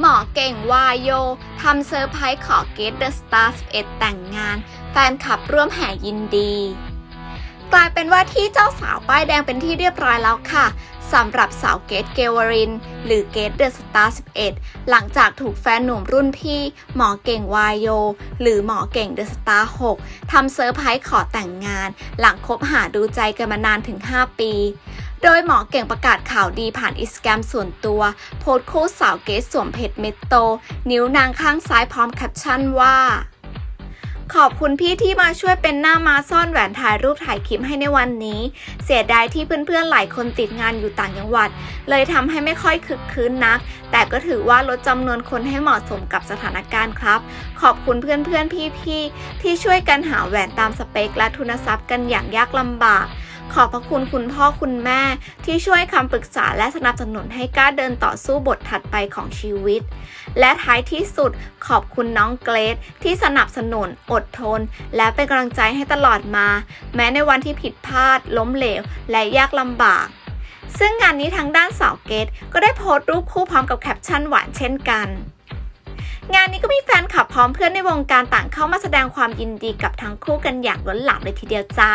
หมอเก่งวายโยทำเซอร์ไพรส์ขอเกตเดอะสตาร์11 แต่งงาน แฟนคลับร่วมแห่ยินดี กลายเป็นว่าที่เจ้าสาวป้ายแดงเป็นที่เรียบร้อยแล้วค่ะสำหรับสาวเกตเกวริน หรือเกตเดอะสตาร์11 หลังจากถูกแฟนหนุ่มรุ่นพี่ หมอเก่งวายโย หรือหมอเก่งเดอะสตาร์6ทำเซอร์ไพรส์ขอแต่งงาน หลังคบหาดูใจกันมานานถึง 5 ปี โดยหมอเก่งประกาศข่าวดีผ่านอิสแกรมส่วนตัว โพสต์คู่สาวเกสสวมเพชรเม็ดโต นิ้วนางข้างซ้ายพร้อมแคปชั่นว่าขอบคุณพี่ที่มาช่วยเป็นหน้ามาซ่อนแหวนถ่ายรูปถ่ายคลิปให้ในวันนี้ เสียดายที่เพื่อนๆหลายคนติดงานอยู่ต่างจังหวัด เลยทำให้ไม่ค่อยคึกคืนนัก แต่ก็ถือว่าลดจำนวนคนให้เหมาะสมกับสถานการณ์ครับ ขอบคุณเพื่อนๆพี่ๆที่ช่วยกันหาแหวนตามสเปคและทุนทรัพย์กันอย่างยากลำบาก ขอบพระคุณคุณพ่อคุณแม่ ที่ช่วยคำปรึกษาและสนับสนุนให้กล้าเดินต่อสู้บทถัดไปของชีวิต และท้ายที่สุดขอบคุณน้องเกรซที่สนับสนุน อดทน และเป็นกำลังใจให้ตลอดมา แม้ในวันที่ผิดพลาด ล้มเหลว และยากลำบากซึ่งงานนี้ทางด้านสาวเกตก็ได้โพสต์รูปคู่พร้อมกับแคปชั่นหวานเช่นกัน งานนี้ก็มีแฟนคลับพร้อมเพื่อนในวงการต่างเข้ามาแสดงความยินดีกับทั้งคู่กันอย่างล้นหลามเลยทีเดียวจ้า